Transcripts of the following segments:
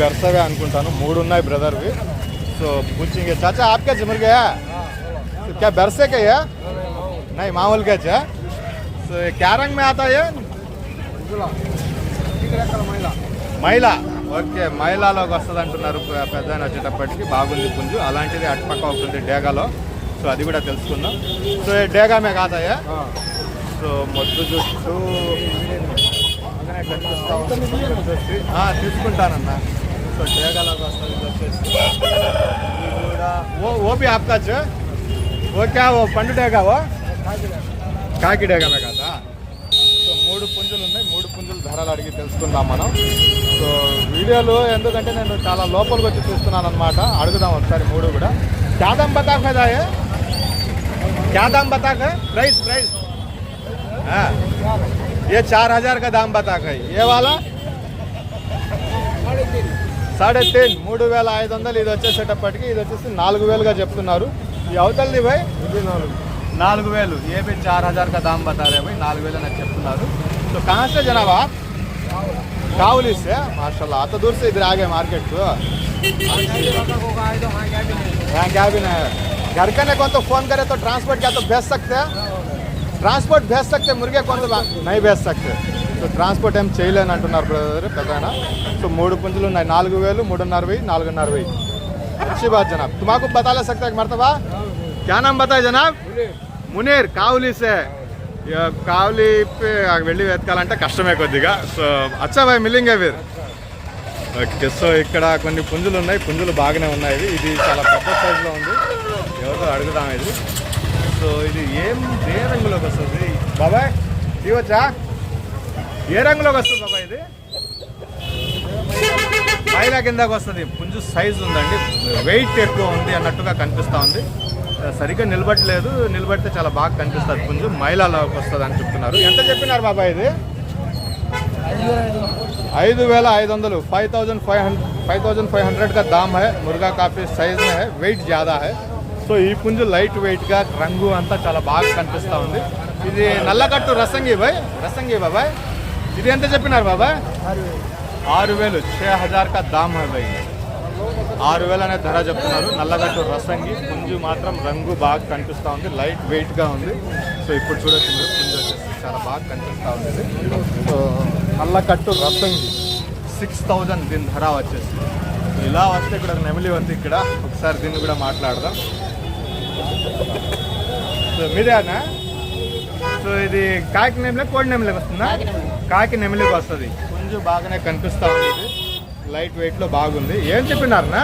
బెర్సవే అనుకుంటాను. మూడు ఉన్నాయి బ్రదర్వి సో పూచింగే చాచా ఆప్కే చిమరిగా क्या బెర్సే का నై नहीं माहौल సో है तो क्या रंग ఓకే మైలాలోకి వస్తుంది అంటున్నారు పెద్ద వచ్చేటప్పటికి. బాగుంది పుంజు. అలాంటిది అటుపక్క అవుతుంది డేగాలో. సో అది కూడా తెలుసుకుందాం. సో డేగా మే కాదయ్యా సో మొద్దు చుట్టూ తీసుకుంటానన్నా. ఓపి ఆపుతాచ్చు ఓకే ఓ పండు డేగావో? కాకి డేగామే కదా. సో మూడు పుంజులు ఉన్నాయి మూడు పుంజులు ధరలు అడిగి తెలుసుకుందాం మనం. సో వీడియోలు ఎందుకంటే నేను చాలా లోపలికి వచ్చి చూస్తున్నాను అనమాట అడుగుదాం ఒకసారి మూడు కూడా. క్యాదాం బతాక్ కదా క్యాదాం ప్రైస్ ప్రైస్ के प्राइस प्राइस हाँ ये चार हजार का दाम बता के ये वाला సాడే తీన్ మూడు వేల ఐదు వందలు ఇది వచ్చేసేటప్పటికి ఇది వచ్చేసి నాలుగు వేలుగా చెప్తున్నారు ఈ అవతలది భాయ్ ఇది నాలుగు నాలుగు వేలు ఏ भी चार हजार का दाम बता रहे भाई నాలుగు వేలు అని చెప్తున్నారు तो कहाँ से जनाब आप कावली से माशाल्लाह आता दूर से इधर आ गए मार्केट को यहाँ क्या भी नहीं है घर का ने कौन तो फोन करे तो ट्रांसपोर्ट क्या तो भेज सकते हैं ట్రాన్స్పోర్ట్ भेज सकते मुर्गे कौन तो नहीं भेज सकते సో ట్రాన్స్పోర్ట్ ఏం చేయలేని అంటున్నారు బ్రదర్ పెద్ద సో మూడు పుంజులు ఉన్నాయి నాలుగు వేలు మూడున్నర వెయ్యి నాలుగున్నర వెయ్యి अच्छी बात जनाब तुम्हारा बता ले सकते हैं मरतबा क्या नाम बताए जनाब మునీర్ కావులి సే ఇక కావులి పే వెళ్ళి వెతకాలంటే కష్టమే కొద్దిగా సో అచ్చా భాయ్ మిల్లింగే వీర్ ఓకే సో ఇక్కడ కొన్ని పుంజులు ఉన్నాయి పుంజులు బాగానే ఉన్నాయి ఇవి. ఇది చాలా పెద్ద సైజులో ఉంది ఎవరితో అడుగుదాం ఇది సో ఇది ఏం ఏ రంగులోకి వస్తుంది బాబాయ్ ఇవ్వచ్చా ఏ రంగులోకి వస్తుంది బాబాయ్ ఇది మైలా కిందకు వస్తుంది పుంజు సైజు ఉందండి వెయిట్ ఎక్కువ ఉంది అన్నట్టుగా కనిపిస్తూ ఉంది సరిగ్గా నిలబట్టలేదు నిలబడితే చాలా బాగా కనిపిస్తుంది పుంజు మైలాలోకి వస్తుంది అని చెప్తున్నారు ఎంత చెప్పినారు బాబాయ్ ఇది ఐదు వేల ఐదు వందలు five thousand five hundred five thousand five hundred का दाम है मुर्गा काफ़ी साइज में है వెయిట్ ज़्यादा है సో ఈ పుంజు లైట్ వెయిట్గా రంగు అంతా చాలా బాగా కనిపిస్తూ ఉంది. ఇది నల్లకట్టు రసంగి బాయ్ రసంగి బాబాయ్ ఇది ఎంత చెప్పినారు బాబాయ్ ఆరు వేలు. ఛే హజార్ కా దామ్ హై ఆరు వేలు అనే ధర చెప్తున్నారు. నల్లగట్టు రసంగి పుంజు మాత్రం రంగు బాగా కనిపిస్తూ ఉంది. లైట్ వెయిట్గా ఉంది. సో ఇప్పుడు చూడొచ్చు మీరు పుంజు వచ్చేసి చాలా బాగా కనిపిస్తూ ఉంది. సో నల్లకట్టు రసంగి సిక్స్ థౌజండ్ దీని ధర వచ్చేసి. ఇలా వస్తే ఇక్కడ నెమిలి ఉంది ఇక్కడ. ఒకసారి దీన్ని కూడా మాట్లాడదాం. సో మీదేనా? సో ఇది కాకి నెమిలి కోడి నెమిలికి వస్తుందా? కాకి నెమిలి. కాకి నెమిలికి వస్తుంది. పుంజు బాగానే కనిపిస్తూ ఉంది ఇది. లైట్ వెయిట్లో బాగుంది. ఏం చెప్పినారనా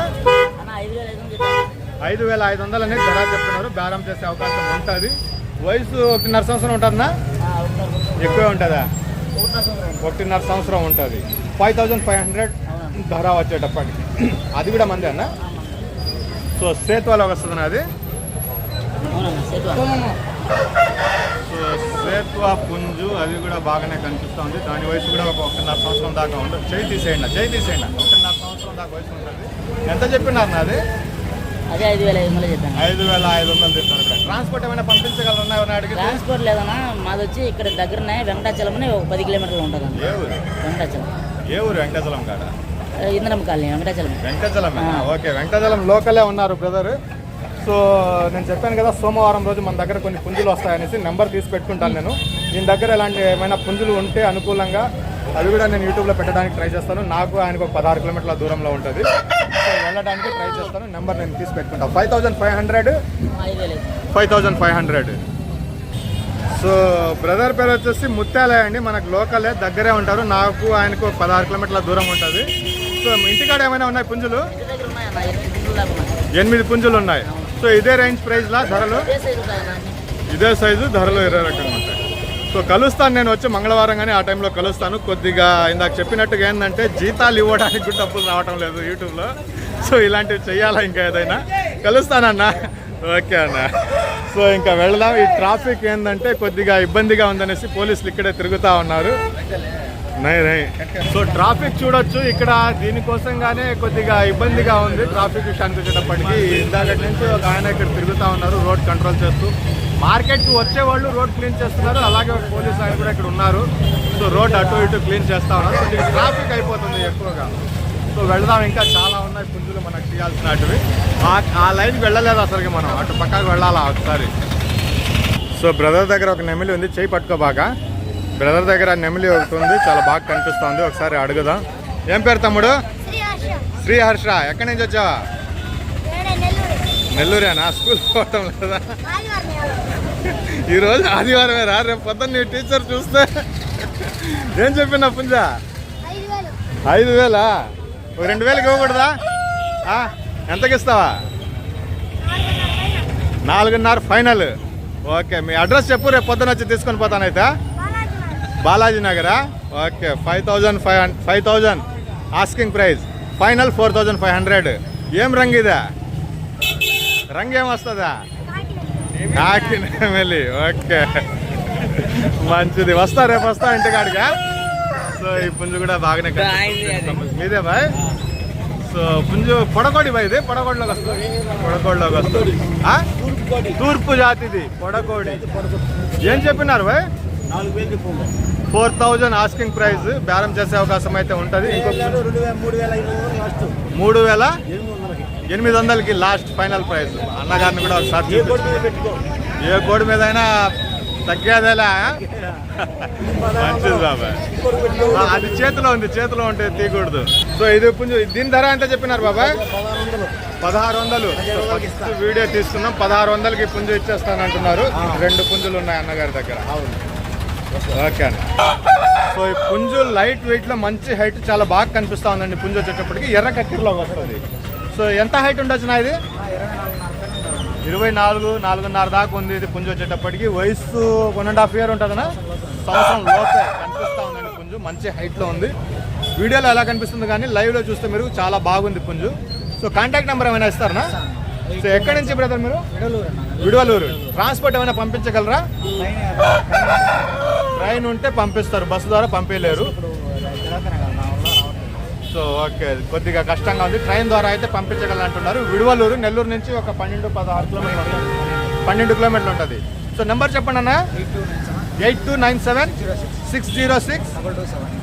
ఐదు వేల ఐదు వందలు అనేది ధర చెప్తున్నారు బేరం చేసే అవకాశం ఉంటుంది. వయసు ఒకటిన్నర సంవత్సరం ఉంటుందా. ఎక్కువే ఉంటుందా? ఒకటిన్నర సంవత్సరం. ఉంటుంది. Five thousand five hundred. ధర వచ్చేటప్పటికి. అది కూడా మంది. అన్న సో సేత్వాలోకి వస్తుంది అది? సేత్వా పుంజు అది కూడా బాగానే కనిపిస్తూ ఉంది దాని వయసు కూడా ఒక ఒకటిన్నర సంవత్సరం దాకా ఉంటుంది చేయి తీసేయండి చేయి తీసేయండి. ఒకటిన్నర సంవత్సరం దాకా వయసు ఉంటుంది. ఎంత చెప్పినారు నాది? అదే ఐదు వేల ఐదు వందలు చెప్పాను. ఐదు వేల ఐదు వందలు ఇక్కడ. ట్రాన్స్పోర్ట్ ఏమైనా పంపించగలరా ఎవరైనా ట్రాన్స్పోర్ట్ లేదన్నా మాది వచ్చి ఇక్కడ దగ్గరనే వెంకటాచలం అని ఒక పది కిలోమీటర్లు ఉంటుంది ఏ ఊరు? వెంకటాచలం. ఏ ఊరు వెంకటచలం కాడ? ఆ, ఇంద్రం కాలనీ వెంకటాచలం వెంకటచలం. ఓకే వెంకటచలం లోకలే ఉన్నారు బ్రదర్. సో నేను చెప్పాను కదా సోమవారం రోజు మన దగ్గర కొన్ని పుంజులు వస్తాయనేసి నెంబర్ తీసి పెట్టుకుంటాను నేను. దీని దగ్గర ఇలాంటి ఏమైనా పుంజులు ఉంటే అనుకూలంగా అవి కూడా నేను యూట్యూబ్లో పెట్టడానికి ట్రై చేస్తాను. నాకు ఆయనకు ఒక పదహారు కిలోమీటర్ల దూరంలో ఉంటుంది. సో వెళ్ళడానికి ట్రై చేస్తాను. నెంబర్ నేను తీసి పెట్టుకుంటాను five thousand five hundred. Five thousand five hundred. So brother పేరు వచ్చేసి ముత్యాలయ అండి. మనకు లోకలే దగ్గరే ఉంటారు. నాకు ఆయనకు ఒక పదహారు కిలోమీటర్ల దూరం ఉంటుంది. సో మీ ఇంటికాడ ఏమైనా ఉన్నాయి పుంజులు? ఎనిమిది పుంజులు ఉన్నాయి. సో ఇదే రేంజ్ ప్రైస్లా ధరలు? ఇదే సైజు ధరలు ఇరవై రకంగా ఉంటాయి సో కలుస్తాను నేను వచ్చి మంగళవారం కానీ ఆ టైంలో కలుస్తాను. కొద్దిగా ఇందాక చెప్పినట్టుగా ఏంటంటే జీతాలు ఇవ్వడానికి కూడా డబ్బులు రావటం లేదు యూట్యూబ్లో. సో ఇలాంటివి చెయ్యాలా ఇంకా ఏదైనా? కలుస్తానన్నా ఓకే అన్న. సో ఇంకా వెళదాం. ఈ ట్రాఫిక్ ఏంటంటే కొద్దిగా ఇబ్బందిగా ఉందనేసి పోలీసులు ఇక్కడే తిరుగుతూ ఉన్నారు. సో ట్రాఫిక్ చూడొచ్చు. ఇక్కడ దీనికోసంగానే కొద్దిగా ఇబ్బందిగా ఉంది. ట్రాఫిక్ విషయానికి వచ్చేటప్పటికి ఇందాక నుంచి ఒక ఆయన ఇక్కడ తిరుగుతూ ఉన్నారు రోడ్ కంట్రోల్ చేస్తూ. మార్కెట్కి వచ్చే వాళ్ళు రోడ్ క్లీన్ చేస్తున్నారు. అలాగే ఒక పోలీస్ ఆయన కూడా ఇక్కడ ఉన్నారు. సో రోడ్ అటు ఇటు క్లీన్ చేస్తూ ఉన్నారు. ట్రాఫిక్ అయిపోతుంది ఎక్కువగా. సో వెళదాం. ఇంకా చాలా ఉన్నాయి పుంజులు మనకు తీయాల్సినటివి. ఆ- లైన్కి వెళ్ళలేదు అసలుకి మనం. అటు పక్కకు వెళ్ళాలా ఒకసారి? సో బ్రదర్ దగ్గర ఒక నెమిలి ఉంది. చేయి పట్టుకోబాక బ్రదర్ దగ్గర నెమిలి ఒకటి ఉంది చాలా బాగా కనిపిస్తుంది. ఒకసారి అడుగుదాం. ఏం పేరు తమ్ముడు? శ్రీహర్ష. శ్రీహర్ష. ఎక్కడి నుంచి వచ్చావా? నెల్లూరేనా? స్కూల్ పోవటం లేదా. ఈరోజు ఆదివారమే రా రేపు పొద్దున్న నీ టీచర్ చూస్తే. ఏం చెప్పిన పుంజ? ఐదు వేలు. ఒక రెండు వేలకి ఇవ్వకూడదా? ఎంతకి ఇస్తావా? నాలుగున్నర ఫైనల్. ఓకే మీ అడ్రస్ చెప్పు రేపు పొద్దున వచ్చి తీసుకొని పోతానైతే. Balaji Nagar. Okay five thousand five five thousand asking price final four thousand five hundred ఏం రంగు ఇదా? రంగు ఏం వస్తుందా? కాకినాడ. కాకి నెమలి ఓకే. మంచిది. వస్తా రేపు వస్తా ఇంటికాడిగా సో ఈ పుంజు కూడా బాగానే. మీదే బాయ్? సో పుంజు పొడకోడి బాయ్ ఇది? పొడకోడిలోకి వస్తుంది. పొడకోడిలోకి వస్తుంది? తూర్పు జాతిది. పొడకోడి. ఏం చెప్పినారు బాయ్? ఫోర్ థౌజండ్ ఆస్కింగ్ ప్రైస్ బేరం చేసే అవకాశం అయితే ఉంటుంది. మూడు వేల ఎనిమిది వందలకి. Last final price. అన్నగారిని కూడా ఒకసారి ఏ కోడి మీద అయినా తగ్గేదేలా? మంచిది బాబాయ్ అది చేతిలో ఉంది చేతిలో ఉంటే తీయకూడదు. సో ఇది పుంజు దీని ధర ఎంత చెప్పినారు బాబాయ్ పదహారు వందలు. వీడియో తీసుకున్నాం. పదహారు వందలకి పుంజు ఇచ్చేస్తానంటున్నారు. రెండు పుంజులు ఉన్నాయి అన్నగారి దగ్గర. అవును. ఓకే అండి. సో ఈ పుంజు లైట్ వెయిట్లో మంచి హైట్ చాలా బాగా కనిపిస్తా ఉందండి పుంజు వచ్చేటప్పటికి. ఎర్ర కక్కిరిలో వస్తుంది. సో ఎంత హైట్ ఉండొచ్చు నా ఇది? ఇరవై నాలుగు నాలుగున్నర దాకా ఉంది ఇది పుంజు వచ్చేటప్పటికి. వయసు వన్ అండ్ హాఫ్ ఇయర్ ఉంటుందనా? సంవత్సరం లోపే కనిపిస్తా ఉందండి పుంజు. మంచి height లో ఉంది. వీడియోలో ఎలా కనిపిస్తుంది కానీ live లో చూస్తే మీరు చాలా బాగుంది పుంజు. సో కాంటాక్ట్ నెంబర్ ఏమైనా ఇస్తారా? సో ఎక్కడి నుంచి బ్రదర్ మీరు? విడవలూరు. ట్రాన్స్పోర్ట్ ఏమైనా పంపించగలరా? ట్రైన్ ఉంటే పంపిస్తారు బస్సు ద్వారా పంపించలేరు సో ఓకే కొద్దిగా కష్టంగా ఉంది. ట్రైన్ ద్వారా అయితే పంపించగలను అంటున్నారు విడువలూరు నెల్లూరు నుంచి ఒక పన్నెండు పదహారు కిలోమీటర్లు పన్నెండు కిలోమీటర్లు ఉంటుంది. సో నెంబర్ చెప్పండి అన్న. Eight two nine seven six zero six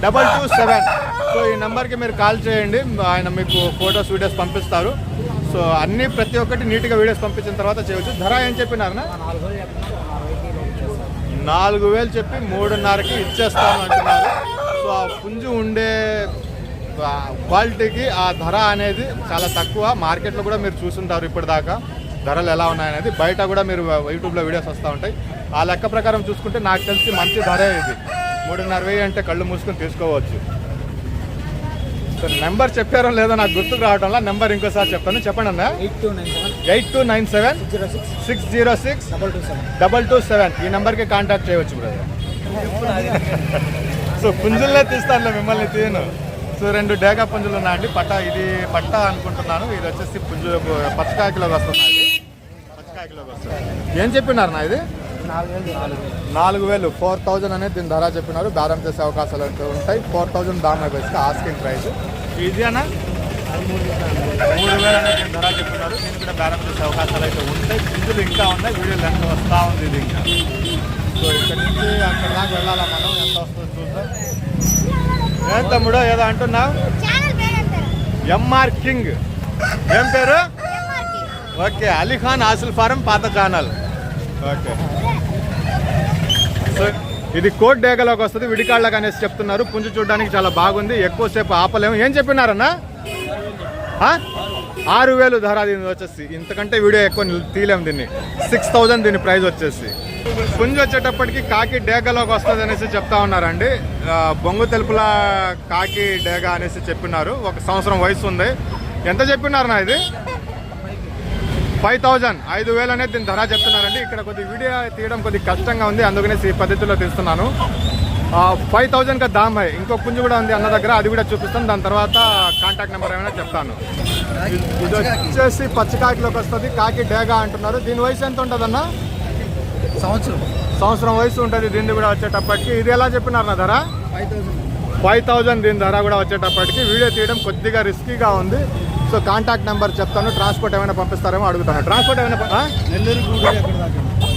double two seven. So ఈ నెంబర్కి మీరు కాల్ చేయండి. ఆయన మీకు ఫొటోస్ వీడియోస్ పంపిస్తారు. సో అన్నీ ప్రతి ఒక్కటి నీట్గా వీడియోస్ పంపించిన తర్వాత చేయవచ్చు ధర ఏం చెప్పినారనా నాలుగు వేలు చెప్పి మూడున్నరకి ఇచ్చేస్తాను అంటున్నారు. సో ఆ పుంజు ఉండే క్వాలిటీకి ఆ ధర అనేది చాలా తక్కువ. మార్కెట్లో కూడా మీరు చూసుంటారు ఇప్పటిదాకా ధరలు ఎలా ఉన్నాయనేది. బయట కూడా మీరు యూట్యూబ్లో వీడియోస్ వస్తూ ఉంటాయి. ఆ లెక్క ప్రకారం చూసుకుంటే నాకు తెలిసి మంచి ధరే ఇది. మూడున్నర వెయ్యి అంటే కళ్ళు మూసుకొని తీసుకోవచ్చు. నెంబర్ చెప్పారో లేదో నాకు గుర్తుకు రావడంలో నెంబర్ ఇంకోసారి చెప్తాను. చెప్పండి అన్న. Eight two nine seven. Six zero six. Double two seven ఈ నెంబర్కి కాంటాక్ట్ చేయవచ్చు బ్రదర్ సో పుంజులనే తీస్తానులే మిమ్మల్ని తీయను. సో రెండు డేగా పుంజులు ఉన్నాయండి. పట్ట ఇది పట్ట అనుకుంటున్నాను. ఇది వచ్చేసి పుంజు పచ్చకాయకిలోకి వస్తుంది ఇది పచ్చకాయకిలోకి వస్తుంది ఏం చెప్పినారు నా ఇది? నాలుగు వేలు. ఫోర్ థౌజండ్ అనేది దీని ధర చెప్పినారు. బేరం చేసే అవకాశాలు ఉంటాయి. ఫోర్ థౌజండ్ దామ్ బేస్గా ఆస్కింగ్ ప్రైస్ ఇది అన్న మూడు వేల ధర చెప్తున్నారు. నేను కూడా ప్రారంభ చేసే అవకాశాలు అయితే ఉంటాయి. పుంజులు ఇంకా ఉన్నాయి. వీడియో లెంత్ వస్తూ ఉంది ఇది ఇంకా. సో ఇక్కడ నుంచి అక్కడ దాకా వెళ్ళాలా మనం? ఎంత వస్తుందో చూద్దాం. ఏం తమ్ముడు? ఏదో అంటున్నావు? ఎంఆర్ కింగ్ ఏం పేరు? ఓకే అలీఖాన్ ఆసిల్ ఫారం పాత ఛానల్. ఓకే. సో ఇది కోట్ డేగలోకి వస్తుంది విడికాళ్ళకి అనేసి చెప్తున్నారు. పుంజు చూడడానికి చాలా బాగుంది ఎక్కువసేపు ఆపలేము. ఏం చెప్పినారన్నా? ఆరు వేలు ధర దీని వచ్చేసి. ఇంతకంటే వీడియో ఎక్కువ తీయలేము దీన్ని. సిక్స్ థౌజండ్ దీని ప్రైస్ వచ్చేసి. పుంజు వచ్చేటప్పటికి కాకి డేగలోకి వస్తుంది అనేసి చెప్తా ఉన్నారండి. బొంగు తెలుపుల కాకి డేగ అనేసి చెప్పినారు. ఒక సంవత్సరం వయసు ఉంది. ఎంత చెప్పినారన్నా ఇది? Five thousand. ఐదు వేలు అనేది దీని ధర చెప్తున్నారండి. ఇక్కడ కొద్ది వీడియో తీయడం కొద్ది కష్టంగా ఉంది. అందుకనేసి ఈ పద్ధతిలో తీస్తున్నాను. ఫైవ్ థౌజండ్ కా దామ్ హై. ఇంకో పుంజు కూడా ఉంది అన్న దగ్గర. అది కూడా చూపిస్తాను. దాని తర్వాత కాంటాక్ట్ నెంబర్ ఏమైనా చెప్తాను. ఇది వచ్చేసి పచ్చకాకిలోకి వస్తుంది. కాకి డేగా అంటున్నారు. దీని వయసు ఎంత ఉంటుందన్న? సంవత్సరం. సంవత్సరం వయసు ఉంటుంది. దీన్ని కూడా వచ్చేటప్పటికి. ఇది ఎలా చెప్పినారు నా ధర? Five thousand. దీని ధర కూడా వచ్చేటప్పటికి. వీడియో తీయడం కొద్దిగా రిస్కీగా ఉంది. సో కాంటాక్ట్ నెంబర్ చెప్తాను. ట్రాన్స్పోర్ట్ ఏమైనా పంపిస్తారేమో అడుగుతాను. ట్రాన్స్పోర్ట్ ఏమైనా? నెల్లూరు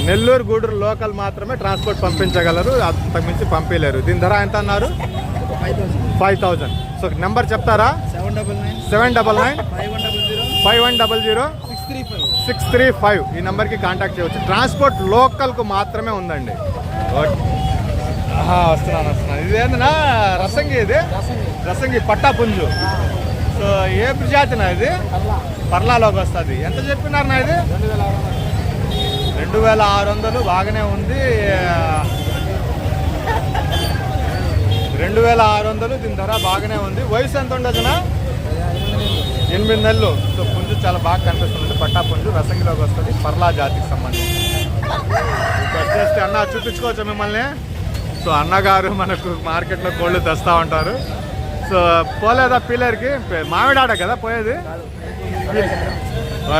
నెల్లూరు గూడూరు లోకల్ మాత్రమే ట్రాన్స్పోర్ట్ పంపించగలరు. అంతకు మించి పంపించలేరు దీని ధర ఎంత అన్నారు? Five thousand. సో నెంబర్ చెప్తారా? Seven double nine. Seven double nine. Five one double zero. Six three five. ఈ నెంబర్కి కాంటాక్ట్ చేయవచ్చు. ట్రాన్స్పోర్ట్ లోకల్కు మాత్రమే ఉందండి. ఓకే. వస్తున్నాను వస్తున్నాను. ఇది ఏంటన్నా రసంగి ఇది? రసంగి పట్టా పుంజు. సో ఏ ప్రజాతినా ఇది పర్లాలోకి వస్తుంది. ఎంత చెప్పినారు నా ఇది రెండు వేల ఆరు వందలు బాగానే ఉంది. రెండు వేల ఆరు వందలు దీని ధర బాగానే ఉంది. వయసు ఎంత ఉండదునా ఎనిమిది నెలలు. సో పుంజు చాలా బాగా కనిపిస్తుంది. పట్టా పుంజు రసంగిలోకి వస్తుంది. పర్లా జాతికి సంబంధించి. వచ్చేస్తే అన్న చూపించుకోవచ్చు మిమ్మల్ని? సో అన్నగారు మనకు మార్కెట్లో కోళ్ళు తెస్తూ ఉంటారు. సో పోలేదా పిల్లర్కి మామిడాడ కదా పోయేది?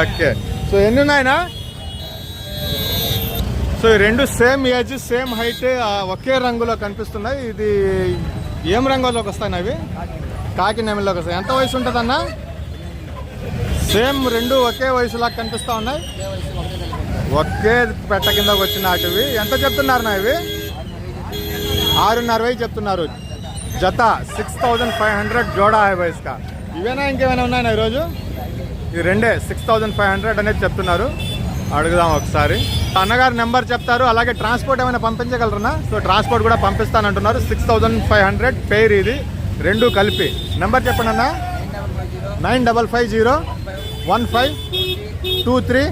ఓకే. సో ఎన్ని ఉన్నాయినా సో ఈ రెండు సేమ్ ఏజ్ సేమ్ హైట్ ఒకే రంగులో కనిపిస్తున్నాయి. ఇది ఏం రంగులోకి వస్తాయి అవి? కాకినెమిలోకి వస్తాయి. ఎంత వయసు ఉంటుందన్న? సేమ్ రెండు ఒకే వయసులా కనిపిస్తా ఉన్నాయి. ఒకే పెట్ట కిందకు వచ్చిన అటువి. ఎంత చెప్తున్నారు నా ఇవి? ఆరున్నర వేలు చెప్తున్నారు. జత సిక్స్ థౌజండ్ ఫైవ్ హండ్రెడ్ జోడా హై వయసుకా ఇవేనా ఇంకేమైనా ఉన్నాయా ఈరోజు? ఈ రెండే సిక్స్ థౌజండ్ ఫైవ్ హండ్రెడ్ అనేది చెప్తున్నారు. అడుగుదాం ఒకసారి. అన్నగారు నెంబర్ చెప్తారు అలాగే ట్రాన్స్పోర్ట్ ఏమైనా పంపించగలరునా సో ట్రాన్స్పోర్ట్ కూడా పంపిస్తానంటున్నారు six thousand five hundred pair ఇది రెండు కలిపి. నెంబర్ చెప్పండి అన్న. Nine double five zero one five two three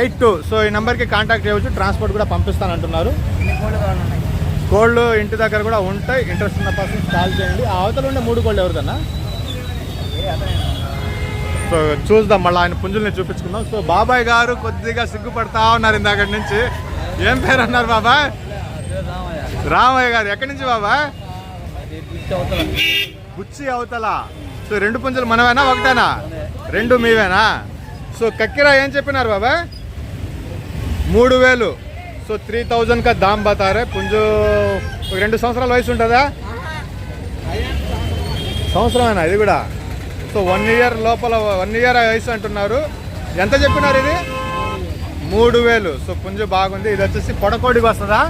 eight two. So ఈ నెంబర్కి కాంటాక్ట్ చేయవచ్చు ట్రాన్స్పోర్ట్ కూడా పంపిస్తానంటున్నారు. కోళ్ళు ఇంటి దగ్గర కూడా ఉంటాయి. ఇంట్రెస్ట్ ఉన్న పర్సన్స్ కాల్ చేయండి. ఆ అవతల ఉండే మూడు కోళ్ళు ఎవరిదన్నా? సో చూద్దాం. మళ్ళీ ఆయన పుంజుల్ని చూపించుకుందాం. సో బాబాయ్ గారు కొద్దిగా సిగ్గుపడతా ఉన్నారు ఇందాక నుంచి. ఏం పేరు అన్నారు బాబాయ్? రామయ్య గారు. ఎక్కడి నుంచి బాబాయ్? బుచ్చి అవతల. సో రెండు పుంజులు మనవేనా? ఒకటేనా? రెండు మీవేనా? సో కక్కిరా ఏం చెప్పినారు బాబాయ్? మూడు వేలు. సో త్రీ థౌజండ్ కా దామ్ బతారే. పుంజు రెండు సంవత్సరాల వయసు ఉంటుందా? సంవత్సరమేనా ఇది కూడా? సో వన్ ఇయర్ లోపల వన్ ఇయర్ వయసు అంటున్నారు. ఎంత చెప్పినారు ఇది? మూడు వేలు. సో పుంజు బాగుంది. ఇది వచ్చేసి పొడకోడికి వస్తుందా?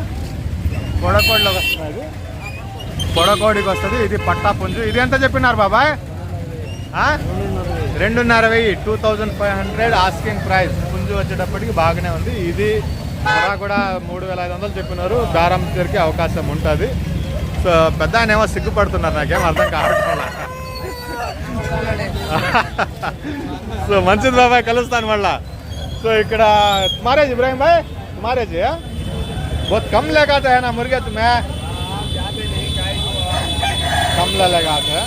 పొడకోడిలోకి వస్తుంది పొడకోడికి వస్తుంది. ఇది పట్టా పుంజు. ఇది ఎంత చెప్పినారు బాబాయ్? రెండున్నర వెయ్యి. Two thousand five hundred asking price. పుంజు వచ్చేటప్పటికి బాగానే ఉంది. ఇది ధర కూడా మూడు వేల ఐదు వందలు చెప్పినారు దారం దొరికే అవకాశం ఉంటుంది సో పెద్ద ఆయన ఏమో సిగ్గుపడుతున్నారు నాకేం అర్థం కావట్లేదు సో మంచిది బాబాయ్ కలుస్తాను మళ్ళా సో ఇక్కడ మ్యారేజ్ ఇబ్రాహిం భాయ్ మ్యారేజ్ बहुत कम लगाता है ना मुर्गे तुम्हें कम लगाता है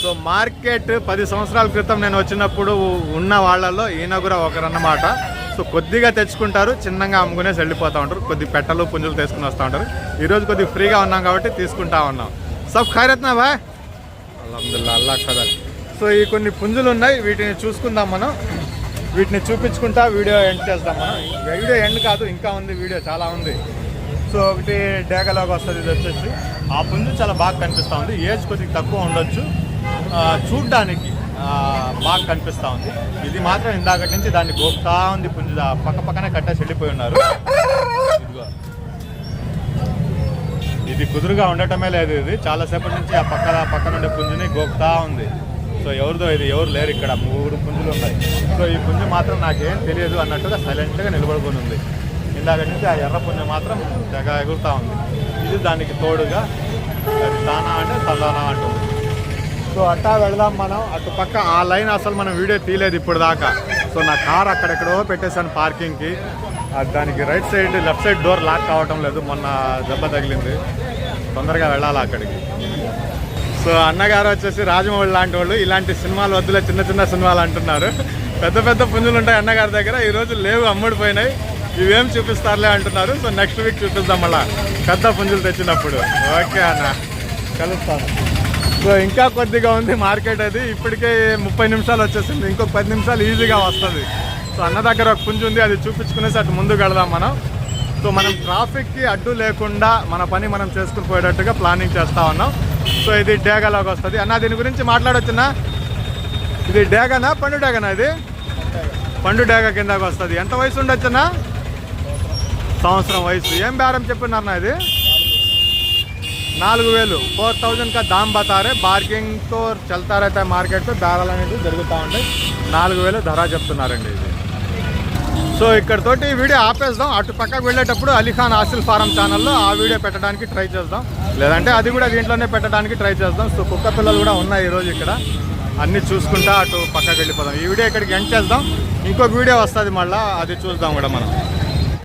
సో మార్కెట్ పది సంవత్సరాల క్రితం నేను వచ్చినప్పుడు ఉన్న వాళ్ళలో ఈయన కూడా ఒకరన్నమాట సో కొద్దిగా తెచ్చుకుంటారు చిన్నగా అమ్ముకునేసి వెళ్ళిపోతూ ఉంటారు. కొద్ది పెట్టలు పుంజులు తీసుకుని వస్తూ ఉంటారు. ఈరోజు కొద్దిగా ఫ్రీగా ఉన్నాం కాబట్టి తీసుకుంటా ఉన్నాం. సబ్ ఖైరత్నా బాయ్ అల్హమ్దుల్లా అల్లా కదా సో ఈ కొన్ని పుంజులు ఉన్నాయి వీటిని చూసుకుందాం మనం. వీటిని చూపించుకుంటా వీడియో ఎండ్ చేద్దాం మనం. వీడియో ఎండ్ కాదు ఇంకా ఉంది వీడియో చాలా ఉంది. సో ఒకటి డేగలాగా వస్తుంది ఇది వచ్చేసి. ఆ పుంజు చాలా బాగా కనిపిస్తూ ఉంది. ఏజ్ కొద్దిగా తక్కువ ఉండొచ్చు. చూడ్డానికి మాకు బాగా కనిపిస్తూ ఉంది. ఇది మాత్రం ఇందాకటి నుంచి దాన్ని గోపుతా ఉంది పుంజు పక్క పక్కనే కట్టేసి వెళ్ళిపోయి ఉన్నారు. ఇది కుదురుగా ఉండటమే లేదు ఇది. చాలాసేపటి నుంచి ఆ పక్క పక్కన ఉండే పుంజుని గోపుతా ఉంది. సో ఎవరిదో ఇది ఎవరు లేరు ఇక్కడ. మూడు పుంజులు ఉన్నాయి. సో ఈ పుంజు మాత్రం నాకేం తెలియదు అన్నట్టుగా సైలెంట్గా నిలబడుకుని ఉంది. ఇందాక నుంచి ఆ ఎర్ర పుంజు మాత్రం తెగ ఎగురుతా ఉంది. ఇది దానికి తోడుగా అది తానా అంటే తలానా అంటుంది. సో అట్టా వెళదాం మనం. అటు పక్క ఆ లైన్ అసలు మనం వీడియో తీయలేదు ఇప్పుడు దాకా సో నా కార్ అక్కడెక్కడో పెట్టేశాను పార్కింగ్కి. దానికి right side left side door lock కావటం లేదు. మొన్న దెబ్బ తగిలింది. తొందరగా వెళ్ళాలి అక్కడికి. సో అన్నగారు వచ్చేసి రాజమౌళి లాంటి వాళ్ళు ఇలాంటి సినిమాలు వద్దులే చిన్న చిన్న సినిమాలు అంటున్నారు. పెద్ద పెద్ద పుంజులు ఉంటాయి అన్నగారి దగ్గర. ఈరోజు లేవు అమ్ముడిపోయినాయి ఇవేం చూపిస్తారులే అంటున్నారు. సో నెక్స్ట్ వీక్ చూపిద్దాం మళ్ళా. పెద్ద పుంజులు తెచ్చినప్పుడు. ఓకే అన్న. కలుస్తాను. సో ఇంకా కొద్దిగా ఉంది మార్కెట్ అది. ఇప్పటికే ముప్పై నిమిషాలు వచ్చేసింది. ఇంకొక పది నిమిషాలు ఈజీగా వస్తుంది. సో అన్న దగ్గర ఒక పుంజు ఉంది అది చూపించుకునేసి అటు ముందుకు వెళదాం మనం. సో మనం ట్రాఫిక్కి అడ్డు లేకుండా మన పని మనం చేసుకుని పోయేటట్టుగా ప్లానింగ్ చేస్తా ఉన్నాం. సో ఇది డేగాలోకి వస్తుంది. అన్న దీని గురించి మాట్లాడొచ్చున్నా? ఇది డేగానా? పండు డేగానా ఇది? పండు డేగ కిందకు వస్తుంది. ఎంత వయసు ఉండొచ్చున్నా? సంవత్సరం వయసు. ఏం బేరం చెప్పున్నారన్నా ఇది? నాలుగు వేలు. ఫోర్ థౌజండ్ కా దామ్ బతారే. బార్గింగ్తో చల్తా రైతే మార్కెట్ ధరలు అనేది జరుగుతూ ఉంటాయి నాలుగు వేలు ధర చెప్తున్నారండి ఇది. సో ఇక్కడతోటి ఈ వీడియో ఆపేద్దాం. అటు పక్కకు వెళ్ళేటప్పుడు అలీఖాన్ ఆసిల్ ఫారం ఛానల్లో ఆ వీడియో పెట్టడానికి ట్రై చేద్దాం. లేదంటే అది కూడా దీంట్లోనే పెట్టడానికి ట్రై చేద్దాం. సో కుక్క పిల్లలు కూడా ఉన్నాయి ఈరోజు ఇక్కడ. అన్ని చూసుకుంటా అటు పక్కకు వెళ్ళిపోదాం. ఈ వీడియో ఇక్కడికి ఎండ్ చేద్దాం. ఇంకొక వీడియో వస్తుంది మళ్ళీ. అది చూద్దాం కూడా మనం.